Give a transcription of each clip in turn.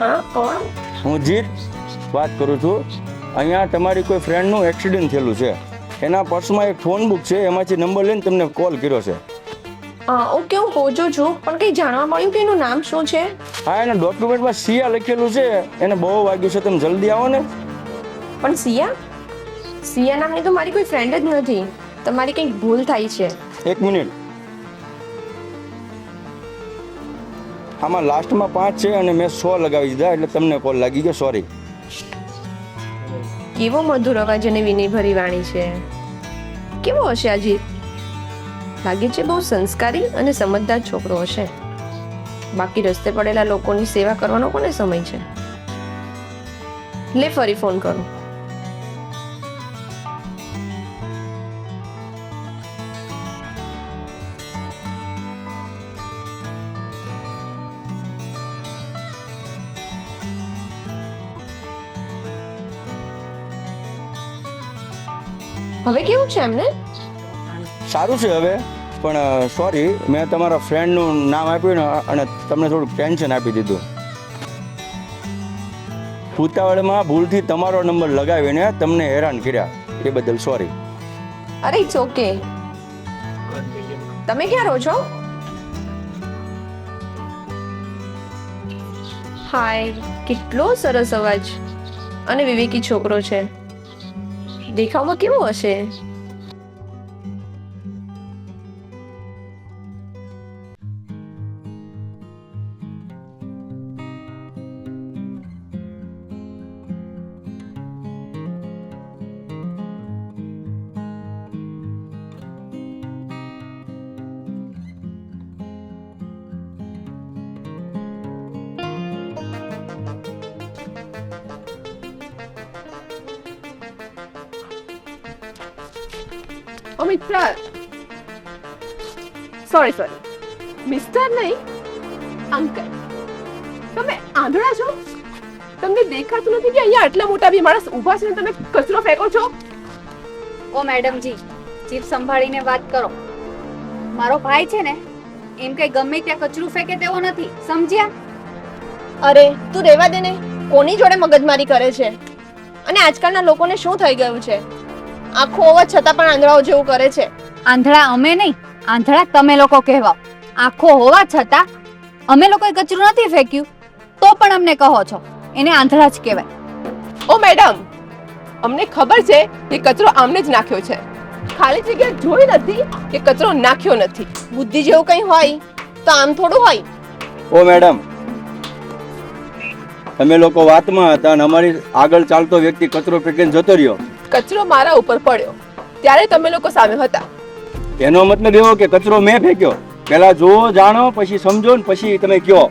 હા કોણ હું જીત વાત કરું છું. અહીંયા તમારી કોઈ ફ્રેન્ડનું એક્સિડન્ટ થયેલું છે. એના પર્સમાં એક ફોન બુક છે એમાંથી નંબર લઈને તમને કોલ કર્યો છે. ઓકે હું પહોંચું છું પણ કંઈ જાણવા મળ્યું કે એનું નામ શું છે? હા એના ડોક્યુમેન્ટમાં સિયા લખેલું છે. એને બહુ વાગ્યું છે તમે જલ્દી આવો ને. પણ સિયા? સિયા નામની તો મારી કોઈ ફ્રેન્ડ જ નથી. તમારી કંઈક ભૂલ થાય છે. એક મિનિટ. આમાં લાસ્ટમાં પાંચ છે અને મેં સો લગાવી દીધા એટલે તમને કોલ લાગી ગયો. સોરી કેવો મધુર અવાજ અને વિનયભરી વાણી છે. કેવો હશે અજીત લાગે છે બહુ સંસ્કારી અને સમજદાર છોકરો હશે. બાકી રસ્તે પડેલા લોકોની સેવા કરવાનો કોને સમય છે? લે ફરી ફોન કરું. હવે કેવું છે એમને? સારું છે હવે પણ સોરી મેં તમારા ફ્રેન્ડનું નામ આપ્યું ને અને તમને થોડુંક ટેન્શન આપી દીધું. ઉતાવળમાં ભૂલથી તમારો નંબર લગાવીને તમને હેરાન કર્યા. એ બદલ સોરી અરે ઇટ્સ ઓકે તમે ક્યાં રહો છો? હાય કેટલો સરસ અવાજ. અને વિવેકી છોકરો છે. દેખાવમાં કેવો હશે ઓ મિત્ર સોરી સોરી મિસ્ટર નહીં અંકલ તમે આંધળા છો તમને દેખાતું નથી કે અહીંયા આટલા મોટા બી માણસ ઊભા છે ને તમે કચરો ફેંકો છો? ઓ મેડમજી જીભ સંભાળીને વાત કરો. મારો ભાઈ છે ને એમ કઈ ગમે ત્યાં કચરું ફેંકે તેવો નથી. સમજ્યા? અરે તું રેવા દે ને. કોની જોડે મગજમારી કરે છે? અને આજકાલના લોકોને શું થઈ ગયું છે? આખો હોવા છતાં પણ આંધળાઓ જેવું કરે છે. આંધળા અમે નહીં આંધળા તમે લોકો કહેવાઓ. આખો હોવા છતાં અમે લોકોએ કચરું નથી ફેંક્યું તો પણ અમને કહો છો એને આંધળા જ કહેવાય. ઓ મેડમ અમને ખબર છે કે કચરો આમને જ નાખ્યો છે. ખાલી જગ્યા જોઈ નથી કે કચરો નાખ્યો નથી. બુદ્ધિ જેવું કંઈ હોય તો આમ થોડું હોય. ઓ મેડમ તમે લોકો વાતમાં હતા અને અમારી આગળ ચાલતો વ્યક્તિ કચરો ફેંકીને જતો રહ્યો. કચરો મારા ઉપર પડ્યો. ત્યારે તમે લોકો સામે હતા. એનો મતલબ એવો કે કચરો મેં ફેંક્યો. પહેલા જુઓ જાણો પછી સમજો ને પછી તમે કયો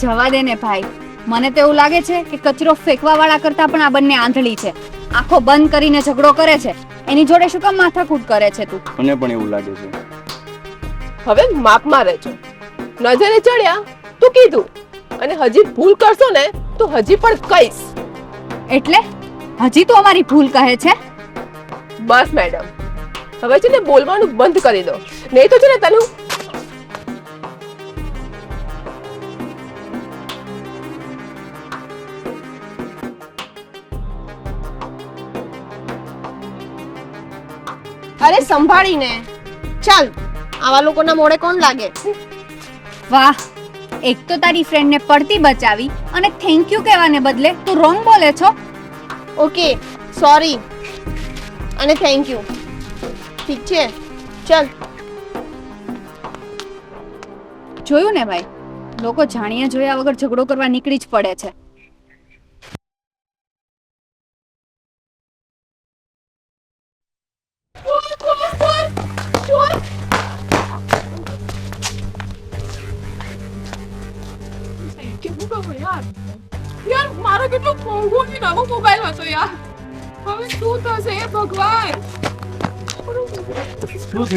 જવા દે ને ભાઈ. મને તો એવું લાગે છે કે કચરો ફેંકવા વાળા કરતા પણ આ બંને આંધળી છે. આંખો બંધ કરીને ઝઘડો કરે છે. એની જોડે શું કામ માથાકૂટ કરે છે તું? મને પણ એવું લાગે છે. હવે માપમાં રહેજો. નજરે ચડ્યા તો કીધું. અને હજી ભૂલ કરશો ને તો હજી પણ કહીશ. એટલે? હજી તો અમારી ભૂલ કહે છે. બસ મેડમ. હવે છે ને બોલવાનું બંધ કરી દો. નહીં તો છે ને તને અરે સંભાળીને. ચાલ આવા લોકોના મોડે કોણ લાગે? વાહ એક તો તારી ફ્રેન્ડને પડતી બચાવી અને થેન્ક યુ કહેવાને બદલે તું રોંગ બોલે છો. ઓકે સોરી અને થેન્ક યુ ઠીક છે? ચાલ. જોયું ને ભાઈ? લોકો જાણ્યા જોયા વગર ઝઘડો કરવા નીકળી જ પડે છે.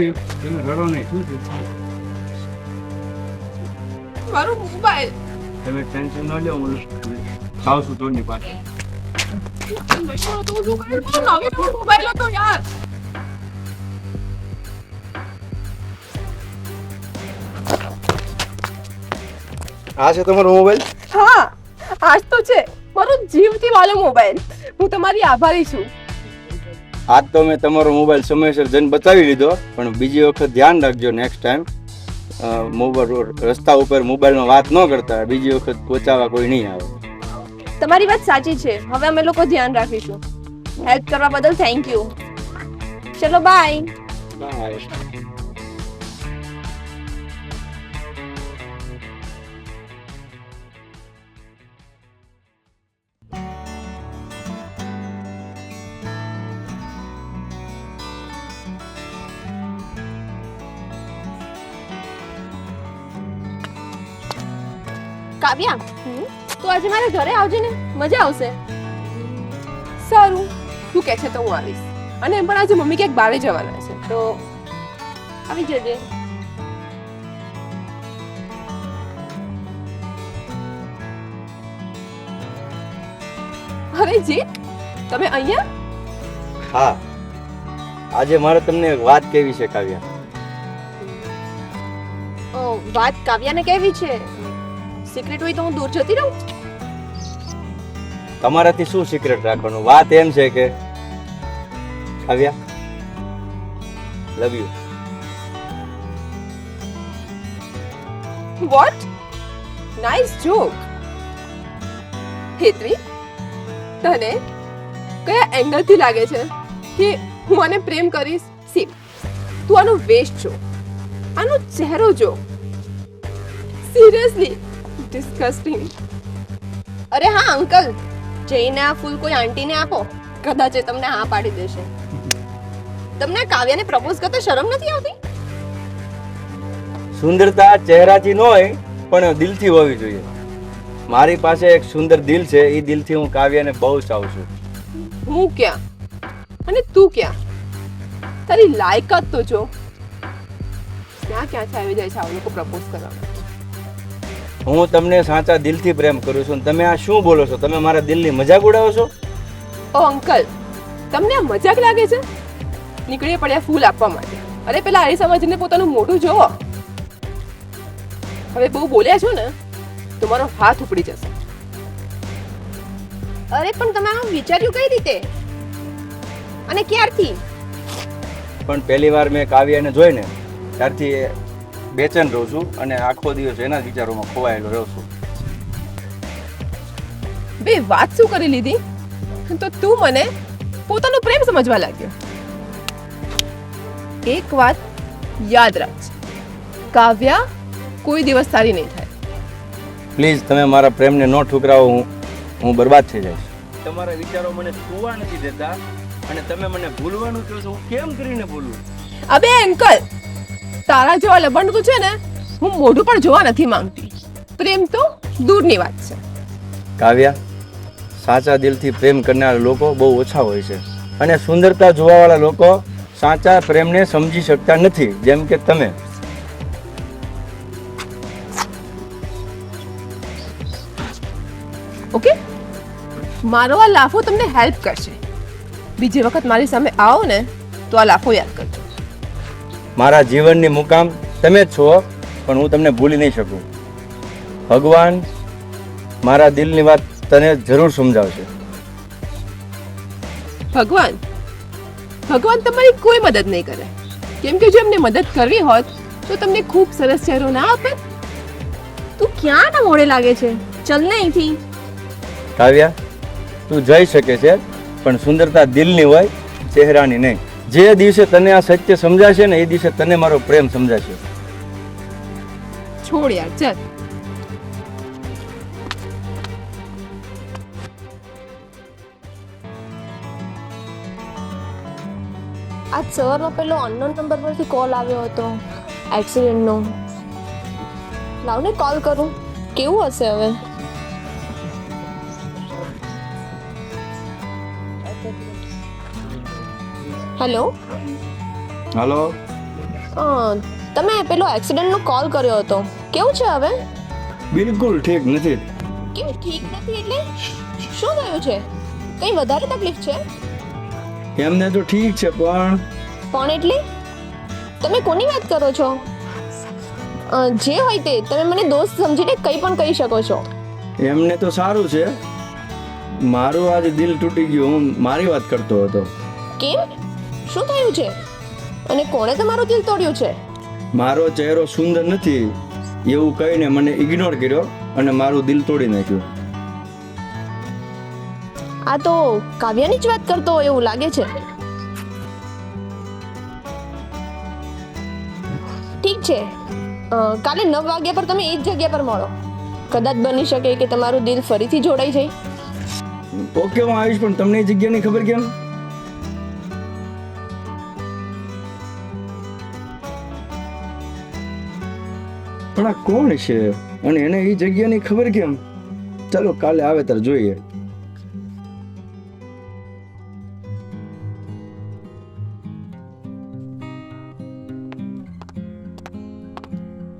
થયું એને રડો નહીં શું થયું મારો મોબાઈલ તમે ટેન્શન ન લો હું સાવ છું તોની પાસે. મોબાઈલ હતો આ છે તમારો મોબાઈલ હા આજ તો છે. મારો જીવથી વાલો મોબાઈલ હું તમારી આભારી છું. આજ તો મેં તમારો મોબાઈલ સમયસર જઈને બતાવી લીધો પણ બીજી વખત ધ્યાન રાખજો નેક્સ્ટ ટાઈમ મોબાઈલ રસ્તા ઉપર મોબાઈલમાં વાત ન કરતા બીજી વખત પહોંચાવા કોઈ નહીં આવે. તમારી વાત સાચી છે. હવે અમે લોકો ધ્યાન રાખીશું. હેલ્પ કરવા બદલ થેન્ક યુ ચલો બાય બાય કાવ્યા તો આજે મારા ઘરે આવજે ને મજા આવશે. સારું. તું કહે છે તો હું આવીશ. અને એમ પણ આજે મમ્મી ક્યાંક બારે જવાના છે. તો આવી જજે. અરે જી તમે અહીંયા? હા. આજે મારે તમને એક વાત કેવી છે કાવ્યા. ઓ વાત કાવ્યાને કેવી છે? સિક્રેટ હોય તો હું દૂર જતી રહું. તમારાથી શું સિક્રેટ રાખવાનું? વાત એમ છે કે આવ્યા? Love you what nice joke Hetri તને કયા એંગલથી લાગે છે કે હું આને પ્રેમ કરીશ? સી તું આનો વેસ્ટ છો. આનો ચહેરો જો. સિરિયસલી ડિસ્કસ્ટિંગ અરે હા અંકલ જઈને આ ફૂલ કોઈ આંટીને આપો. કદાચ એ તમને હા પાડી દેશે. તમને કાવ્યાને પ્રપોઝ કરતા શરમ નથી આવતી? સુંદરતા ચહેરાથી ન હોય પણ દિલથી હોવી જોઈએ. મારી પાસે એક સુંદર દિલ છે એ દિલથી હું કાવ્યાને બહુ ચાહું છું. હું ક્યાં? અને તું ક્યાં? તારી લાયકાત તો જો. ક્યાં ક્યાંથી આવી જાય છે આ લોકો પ્રપોઝ કરવા હું તમને સાચા દિલથી પ્રેમ કરું છું. તમે આ શું બોલો છો? તમે મારા દિલની મજાક ઉડાવો છો? ઓ અંકલ તમને આ મજાક લાગે છે? નીકળી પડ્યા ફૂલ આપવા માટે. અરે પેલા આરી સમાજને પોતાનું મોઢું જોવો. હવે બહુ બોલ્યા છો ને તો મારો હાથ ઉપડી જશે. અરે પણ તમે આમ વિચાર્યું કઈ રીતે? અને ક્યારથી? પણ પહેલી વાર મેં કાવ્યાને જોઈને ત્યારથી બેચેન રહું છું અને આખો દિવસ એના જ વિચારોમાં ખોવાયેલો રહું છું. બે વાત શું કરી લીધી? તો તું મને પોતાનો પ્રેમ સમજવા લાગ્યો. એક વાત યાદ રાખ કાવ્યા કોઈ દિવસ સારી નહીં થાય. પ્લીઝ તમે મારા પ્રેમને ન ઠુકરાવો હું હું બરબાદ થઈ જઈશ. તમારા વિચારો મને સુવા નથી દેતા અને તમે મને ભૂલવાનું કહો છો હું કેમ કરીને ભૂલું? અબે અંકલ તારા જેવા લબણ તો છે ને હું મોઢું પણ જોવા નથી માંગતી. પ્રેમ તો દૂરની વાત છે. કાવ્યા સાચા દિલથી પ્રેમ કરનારા લોકો બહુ ઓછા હોય છે. અને સુંદરતા જોવાવાળા લોકો સાચા પ્રેમને સમજી શકતા નથી જેમ કે તમે. ઓકે? મારો આ લાફો તમને હેલ્પ કરશે. બીજી વખત મારી સામે આવો ને તો આ લાફો યાદ કરજો. મારા જીવનની મુકામ તમે જ છો પણ હું તમને ભૂલી નહીં શકું. ભગવાન મારા દિલની વાત તને જરૂર સમજાવશે. ભગવાન ભગવાન તમારી કોઈ મદદ નહીં કરે. કેમ કે જો એમને મદદ કરવી હોત તો તમને ખૂબ સરસ ચહેરો ના આપે. તું ક્યાં ના મોડે લાગે છે? ચલ ને અહીંથી. કાવ્યા તું જઈ શકે છે પણ સુંદરતા દિલની હોય ચહેરાની નહીં. જે દિવસે તને આ સત્ય સમજાશે ને એ દિવસે તને મારો પ્રેમ સમજાશે. છોડ યાર ચાલ. આજ સવારમાં પેલો અનનોન નંબર પરથી કોલ આવ્યો હતો. એક્સિડન્ટનો લાવને કોલ કરું. કેવું હશે હવે? હેલો. હેલો. તમે પેલો એક્સિડન્ટનો કોલ કર્યો હતો. કેવું છે હવે? બિલકુલ ઠીક નથી. કેમ ઠીક નથી એટલે? શું થયું છે? કઈ વધારે તકલીફ છે? એમને તો ઠીક છે પણ પણ એટલે? તમે કોની વાત કરો છો? જે હોય તે. તમે મને દોસ્ત સમજીને કંઈ પણ કહી શકો છો. એમને તો સારું છે. મારું આજે દિલ તૂટી ગયું. હું મારી વાત કરતો હતો. કેમ? શું થયું છે? અને કોણે તમારું દિલ તોડ્યું છે? મારો ચહેરો સુંદર નથી એવું કહીને મને ઇગ્નોર કર્યો અને મારું દિલ તોડી નાખ્યું. આ તો કાવ્યાની જ વાત કરતો હોય એવું લાગે છે. ઠીક છે. કાલે નવ વાગ્યા પર તમે એ જ જગ્યા પર મળો. કદાચ બની શકે કે તમારું દિલ ફરીથી જોડાઈ જાય. ઓકે હું આવીશ પણ તમને એ જગ્યાની ખબર કેમ? પણ કોણ છે? અને એને એ જગ્યાની ખબર કેમ? ચાલો કાલે આવે ત્યારે જોઈએ.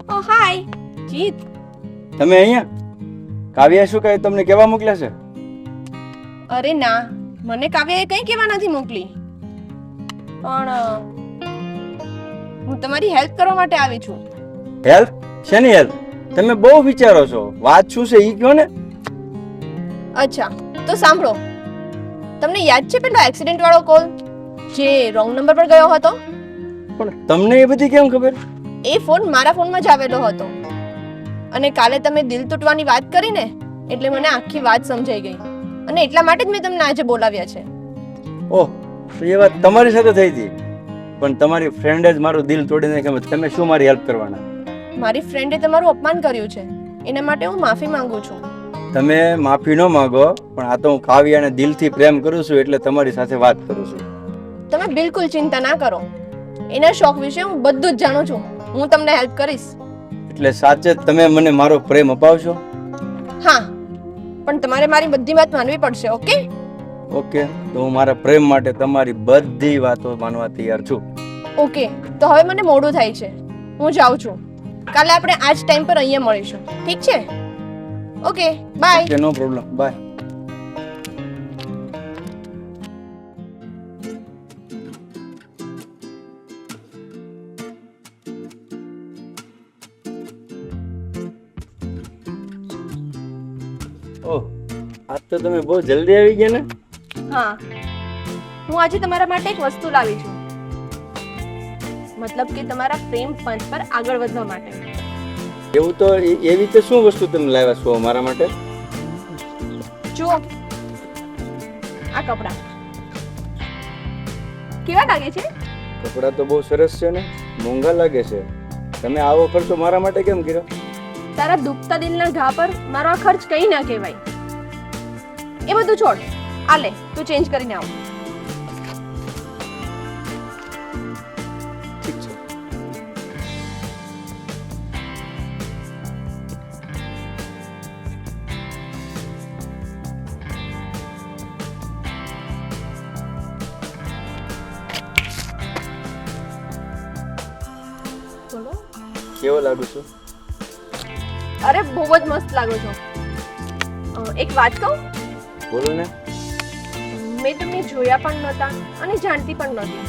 ઓ હાય. જીત. તમે અહીંયા? કાવ્યા શું કહે? તમને કેવા મોકલ્યા છે? અરે ના મને કાવ્યાએ કંઈ કેવા નથી મોકલી. પણ હું તમારી હેલ્પ કરવા માટે આવી છું. હેલ્પ? શેની હેલ્પ તમે બહુ વિચારો છો. વાત શું છે ઈ કયો ને. અચ્છા તો સાંભળો. તમને યાદ છે પેલો એક્સિડન્ટ વાળો કોલ જે રોંગ નંબર પર ગયો હતો? પણ તમને એ બધી કેમ ખબર? એ ફોન મારા ફોનમાં જ આવેલો હતો. અને કાલે તમે દિલ તૂટવાની વાત કરી ને એટલે મને આખી વાત સમજાઈ ગઈ. અને એટલા માટે જ મેં તમને આજે બોલાવ્યા છે. ઓહ તો એ વાત તમારી સાથે થઈ હતી. પણ તમારી ફ્રેન્ડ જ મારું દિલ તોડી નાખ્યું તમે શું મારી હેલ્પ કરવાના? મારી ફ્રેન્ડે તમારું અપમાન કર્યું છે. એના માટે હું માફી માંગુ છું. તમે માફી ન માંગો પણ આ તો હું કાવ્યાને દિલથી પ્રેમ કરું છું એટલે તમારી સાથે વાત કરું છું. તમે બિલકુલ ચિંતા ના કરો. એના શોખ વિશે હું બધું જ જાણું છું. હું તમને હેલ્પ કરીશ. એટલે સાચે જ તમે મને મારો પ્રેમ અપાવશો? હા. પણ તમારે મારી બધી વાત માનવી પડશે ઓકે? ઓકે. તો હું મારા પ્રેમ માટે તમારી બધી વાતો માનવા તૈયાર છું. ઓકે. તો હવે મને મોડું થાય છે. હું જાઉં છું. કાલે આપણે આ જ ટાઈમ પર અહીંયા મળીશું. ઠીક છે? Okay bye okay no problem bye oh આજ તો તમે બહુ જલ્દી આવી ગયા ને? હા. હું આજે તમારા માટે એક વસ્તુ લાવી છું. મતલબ કે તમારા પ્રેમ પંચ પર આગળ વધવા માટે. એવું તો એવી તો શું વસ્તુ તમે લાવ્યા છો મારા માટે? જો આ કપડાં. કેવા લાગે છે? કપડા તો બહુ સરસ છે ને મોંઘા લાગે છે. તમે આવો ખર્ચો મારા માટે કેમ કર્યો? તારા દુખતા દિલના ઘા પર મારો આ ખર્ચ કંઈ ના કહેવાય. એ બધું છોડ. આ લે તું ચેન્જ કરીને આવ. કેવો લાગુ છું? અરે બહુ જ મસ્ત લાગો છો. એક વાત કહું? બોલો ને. મેં તમને જોયા પણ નહોતા અને જાણતી પણ નહોતી.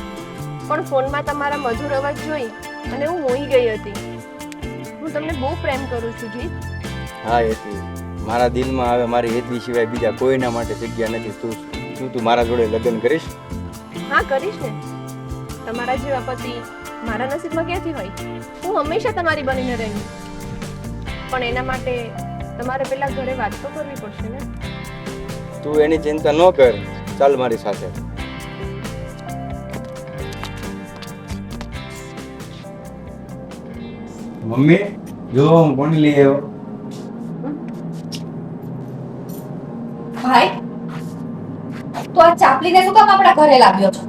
પણ ફોનમાં તમારા મધુર અવાજ જોઈ અને હું મોહી ગઈ હતી. હું તમને બહુ પ્રેમ કરું છું જીત. હા એથી મારા દિલમાં હવે મારી હેતવી સિવાય બીજા કોઈના માટે જગ્યા નથી. તું શું તું મારા જોડે લગ્ન કરીશ? હા કરીશ ને. તમારા જેવા પતિ મારા નસીબમાં ક્યાંથી હોય? હું હંમેશા તમારી બનીને રહી. પણ એના માટે તમારે પેલા ઘરે વાત તો કરવી પડશે ને? તું એની ચિંતા ન કર. ચાલ મારી સાથે. મમ્મી જો હું કોની લઈ આવ્યો? ભાઈ તો આ ચાપલીને શું કામ આપણા ઘરે લાવ્યો છો?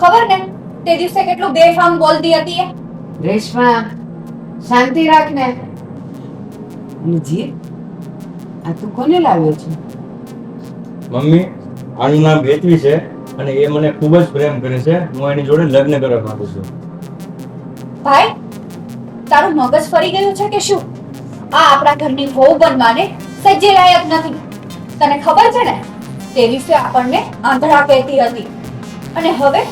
ખબર ને? તે દિવસે કેટલું બેફામ બોલતી હતી એ? રેશમા શાંતિ રાખ ને આ તું કોને લાવ્યો છે? મમ્મી આનું નામ હેતવી છે અને એ મને ખૂબ જ પ્રેમ કરે છે. હું એની જોડે લગ્ન કરવા માંગુ છું. ભાઈ તારું મગજ ફરી ગયું છે કે શું? આ આપણા ઘરની વહુ બનવાને સજ્જે લાયક નથી. તને ખબર છે ને તે દિવસે આપણને આંધળા કહેતી હતી. અને હવે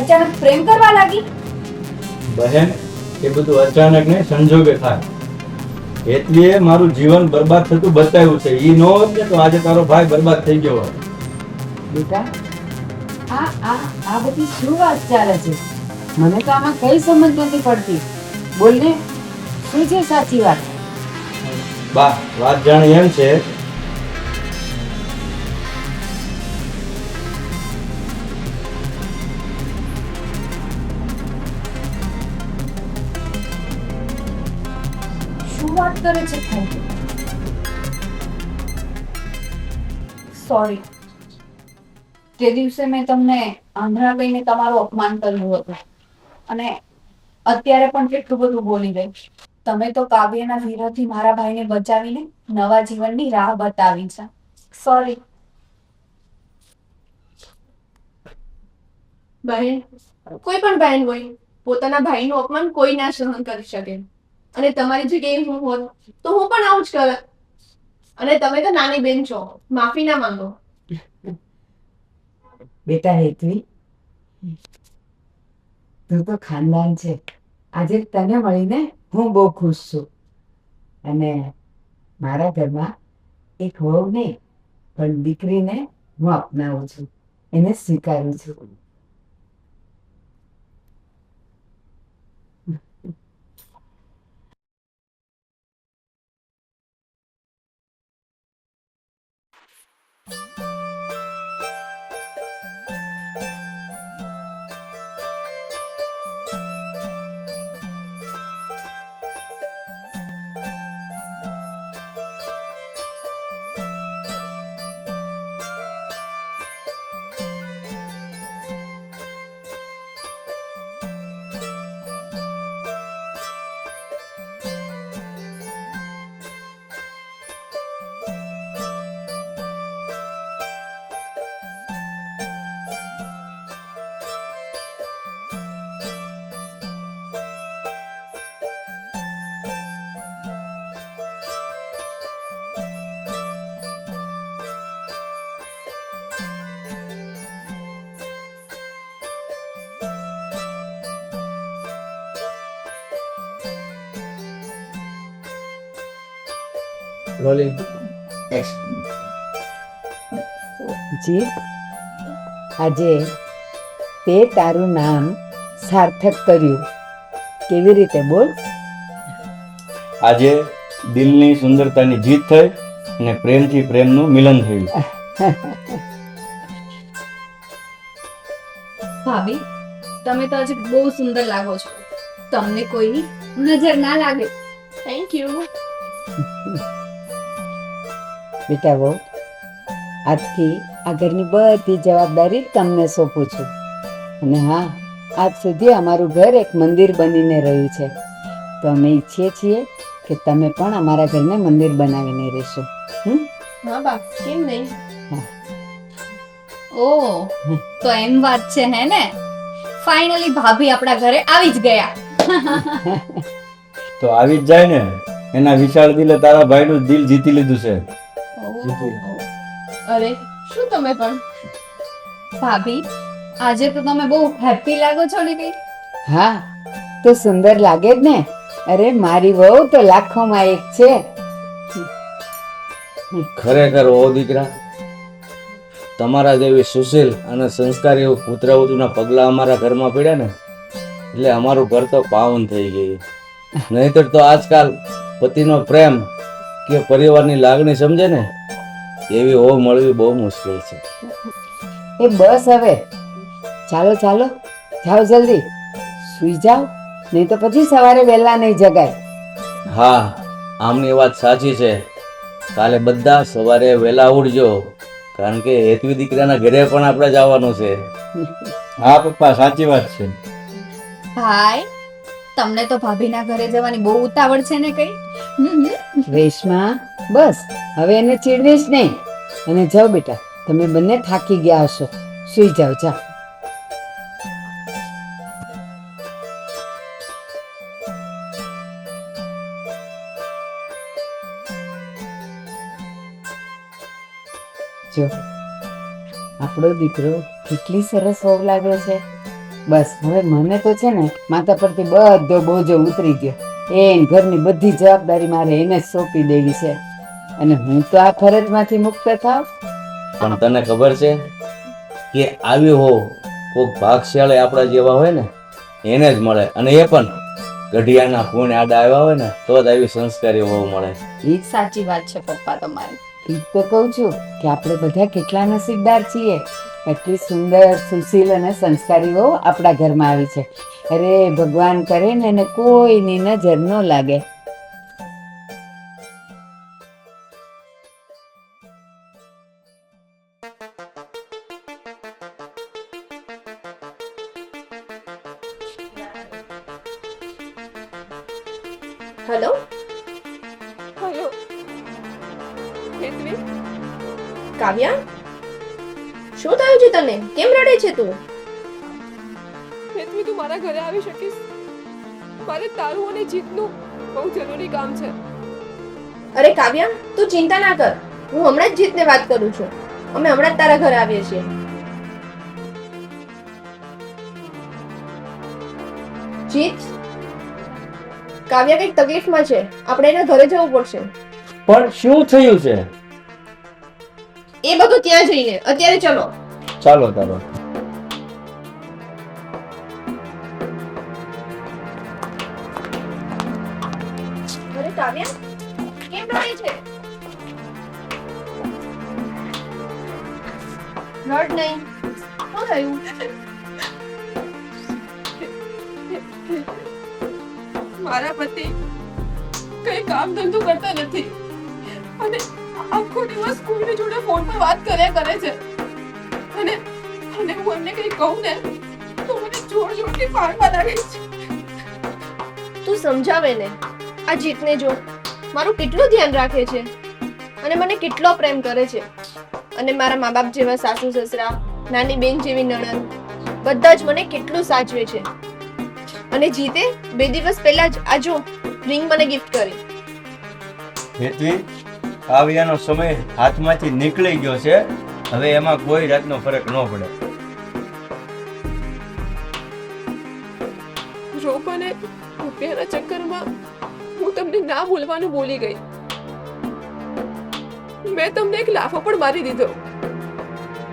અચાનક પ્રેમ કરવા લાગી? બહેન એ બધું અચાનક ને સંજોગે થાય. એટલે મારું જીવન બરબાદ થતું બતાવ્યું છે. ઈ નો હોત ને તો આજે તારો ભાઈ બરબાદ થઈ ગયો હોત. બેટા આ આ આ બધી શું વાત ચાલે છે? મને તો આમાં કઈ સમજ નથી પડતી. બોલ ને શું છે સાચી વાત? બા વાત જાણે એમ છે શું વાત કરે સોરી તે દિવસે મેં તમને આંધળા કહીને તમારું અપમાન કર્યું હતું. અને અત્યારે પણ કેટલું બધું બોલી ગઈ તમે તો કાવ્યના વિરોધથી મારા ભાઈને બચાવીને નવા જીવનની રાહ બતાવી છે. સોરી બહેન, કોઈ પણ બહેન હોય, પોતાના ભાઈનું અપમાન કોઈ ના સહન કરી શકે. અને તમારી જગ્યાએ હું હોત, તો હું પણ આવું જ કરત અને તમે તો નાની બેન છો, માફી ના માંગો. બેટા હેતવી, તું તો ખાનદાન છે. આજે તને મળીને હું બહુ ખુશ છું. અને મારા ઘરમાં એક વહુ નહીં પણ દીકરીને હું અપનાવું છું. એને સ્વીકારું છું. રોલિંગ જી. આજે તે તારું નામ સાર્થક કર્યું. કેવી રીતે બોલ? આજે દિલની સુંદરતાની જીત થઈ અને પ્રેમથી પ્રેમનું મિલન થયું. ભાભી તમે તો આજે બહુ સુંદર લાગો છો. તમને કોઈની નજર ના લાગે. થેન્ક યુ બેટા બહુ આજથી આ ઘરની બધી જવાબદારી તમને સોંપું છું. અને હા આજ સુધી અમારું ઘર એક મંદિર બનીને રહ્યું છે. તો અમે ઈચ્છીએ છીએ કે તમે પણ અમારા ઘરને મંદિર બનાવીને રહેશો. હમ? હા બા કેમ નહીં? ઓ તો એમ વાત છે હે ને? ફાઇનલી ભાભી આપણા ઘરે આવી જ ગયા. તો આવી જ જાય ને. એના વિશાળ દિલે તારા ભાઈનું દિલ જીતી લીધું છે. અરે શું તમે પણ? ભાભી આજે તો તમે બહુ હેપી લાગો છો ને કઈ? હા તો સુંદર લાગે જ ને? અરે મારી વહુ તો લાખોમાં એક છે. ખરેખર ઓ દીકરા તમારા જેવી સુશીલ અને સંસ્કારી એવું પુત્રવધુના પગલા અમારા ઘરમાં પડ્યા ને એટલે અમારું ઘર તો પાવન થઈ ગયું. નહીતર તો આજકાલ પતિનો પ્રેમ કે પરિવારની લાગણી સમજે ને? એવી હો મળવી બહુ મુશ્કેલ છે. એ બસ હવે. ચાલો ચાલો. જાઓ જલ્દી. સુઈ જાઓ. નહીં તો પછી સવારે વહેલા નહીં જગાય. હા આમની વાત સાચી છે. કાલે બધા સવારે વહેલા ઉઠજો. કારણ કે હેતવી દીકરાના ઘરે પણ આપણે જવાનું છે. હા પપ્પા સાચી વાત છે. ભાઈ તમને તો ભાભીના ઘરે જવાની બહુ ઉતાવળ છે ને કઈ. રેશમા બસ, હવે એને ચીડવીશ નહીં. અને જાઓ બેટા, તમે બંને થાકી ગયા હશો. સુઈ જાઓ, જા. જો, આપણો દીકરો કેટલી સરસ હોવ લાગ્યો છે. બસ, હવે મને તો છે ને, માથા પરથી બધો બોજો ઉતરી ગયો. એ ઘરની બધી જવાબદારી મારે એને સોંપી દેવી છે. અને હું તો આ ફરજમાંથી મુક્ત થાવ? પણ તને ખબર છે કે આવી હો કોઈક ભાગશાળે આપણા જેવા હોય ને એને જ મળે. અને એ પણ ગઢિયાના ફોન આડા આવ્યા હોય ને તો જ આવી સંસ્કારી હોવું મળે. એ સાચી વાત છે પપ્પા તમારી. એ જ તો કહું છું કે આપણે બધા કેટલા નસીબદાર છીએ. એટલી સુંદર સુશીલ અને સંસ્કારી વહુ આપણા ઘરમાં આવી છે. અરે ભગવાન કરે ને એને કોઈની નજર ન લાગે. હેલો? હલો. હેતવી કાવ્યા? શું થયું છે તને? કેમ રડે છે તું? હેતવી તું મારા ઘરે આવી શકીશ? મારે તારું અને જીતનું બહુ જરૂરી કામ છે. અરે કાવ્યા તું ચિંતા ના કર. હું હમણાં જ જીતને વાત કરું છું. અમે હમણાં જ તારા ઘરે આવીએ છીએ. જીત? કાવ્યા કંઈક તકલીફમાં છે. આપણે એના ઘરે જવું પડશે. પણ શું થયું છે? એ બધું ત્યાં જઈને. અત્યારે ચલો. ચાલો ચાલો. અરે કાવ્યા કેમ રડે છે? રડ નહીં. શું થયું? મારા પતિ કઈ કામ ધંધો કરતા નથી. અને આખો દિવસ કોઈની જોડે ફોન પર વાત કર્યા કરે છે. અને અને હું એમને કઈ કહું ને, તો મને જોર જોરથી મારવા લાગે છે. તું સમજાવે ને, આ જીતને જો. મારું કેટલું ધ્યાન રાખે છે? અને મને કેટલો પ્રેમ કરે છે? અને મારા મા બાપ જેવા સાસુ સસરા નાની બેન જેવી નણંદ, બધા જ મને કેટલું સાચવે છે? અને જીતે બે દિવસ પહેલા જ આ જો રિંગ મને ગિફ્ટ કરી. હેતવી કાવ્યાનો સમય હાથમાંથી નીકળી ગયો છે. હવે એમાં કોઈ જાતનો ફરક ન પડે. રોપ રૂપિયાના ચક્કરમાં હું તમને ના બોલવાનું બોલી ગઈ. મેં તમને એક લાફો પણ મારી દીધો.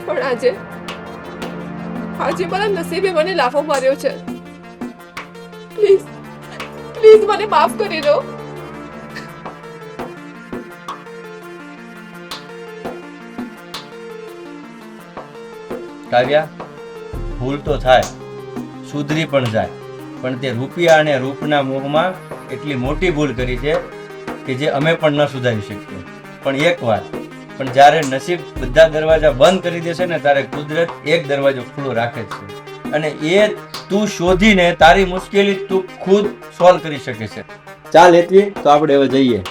પણ આજે આજે મારા નસીબે મને લાફો માર્યો છે. પ્લીઝ પ્લીઝ મને માફ કરી દો. કાવ્યા, ભૂલ તો થાય, સુધરી પણ જાય, પણ તે રૂપિયા અને રૂપના મોહમાં એટલી મોટી ભૂલ કરી છે કે જે અમે પણ ન સુધારી શકીએ. પણ એક વાત, પણ જ્યારે નસીબ બધા દરવાજા બંધ કરી દેશે ને, ત્યારે કુદરત એક દરવાજો ખુલ્લો રાખે છે. અને એ તું શોધીને તારી મુશ્કેલી તું ખુદ સોલ્વ કરી શકે છે. ચાલ એટલી તો આપણે હવે જઈએ.